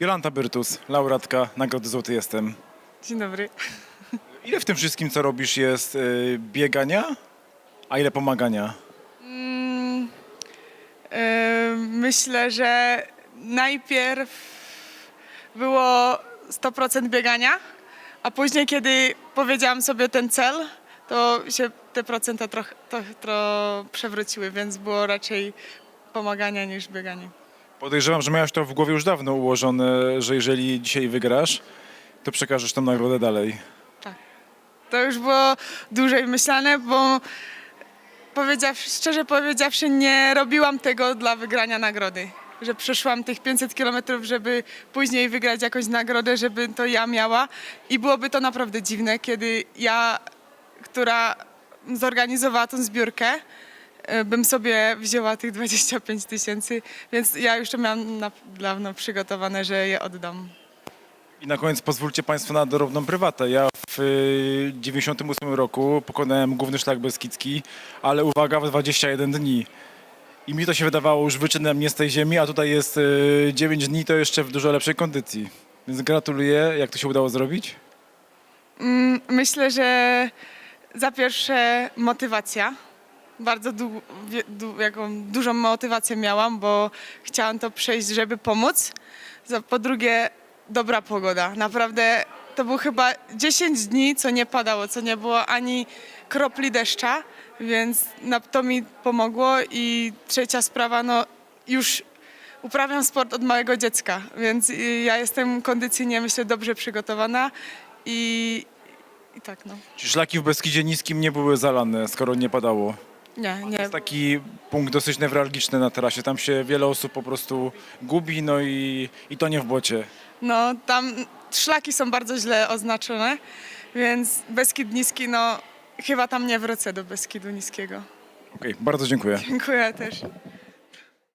Jolanta Byrtus, laureatka Nagrody Złoty Jestem. Dzień dobry. Ile w tym wszystkim, co robisz, jest y, biegania, a ile pomagania? Yy, myślę, że najpierw było 100% biegania, a później, kiedy powiedziałam sobie ten cel, to się te procenta trochę przewróciły, więc było raczej pomagania niż bieganie. Podejrzewam, że miałaś to w głowie już dawno ułożone, że jeżeli dzisiaj wygrasz, to przekażesz tą nagrodę dalej. Tak. To już było dłużej myślane, bo powiedziawszy, szczerze powiedziawszy, nie robiłam tego dla wygrania nagrody. Że przeszłam tych 500 kilometrów, żeby później wygrać jakąś nagrodę, żeby to ja miała. I byłoby to naprawdę dziwne, kiedy ja, która zorganizowała tą zbiórkę, e, bym sobie wzięła tych 25 tysięcy, więc ja już to miałam na, dawno przygotowane, że je oddam. I na koniec pozwólcie Państwo na drobną prywatę. Ja w y, 98 roku pokonałem główny szlak Beskidzki, ale uwaga, w 21 dni. I mi to się wydawało już wyczynem nie z tej ziemi, a tutaj jest y, 9 dni, to jeszcze w dużo lepszej kondycji. Więc gratuluję. Jak to się udało zrobić? Mm, Myślę, że za pierwsze motywacja. Bardzo du- du- jaką dużą motywację miałam, bo chciałam to przejść, żeby pomóc. Po drugie, dobra pogoda. Naprawdę to było chyba 10 dni, co nie padało, co nie było ani kropli deszcza, więc to mi pomogło. I trzecia sprawa, no już uprawiam sport od małego dziecka, więc ja jestem kondycyjnie, myślę, dobrze przygotowana i, i tak, no. Czy szlaki w Beskidzie Niskim nie były zalane, skoro nie padało? Nie, To nie. jest taki punkt dosyć newralgiczny na trasie. Tam się wiele osób po prostu gubi, no i, i to nie w błocie. No, tam szlaki są bardzo źle oznaczone, więc Beskid Niski, no, chyba tam nie wrócę do Beskidu Niskiego. Okej, bardzo dziękuję. Dziękuję też.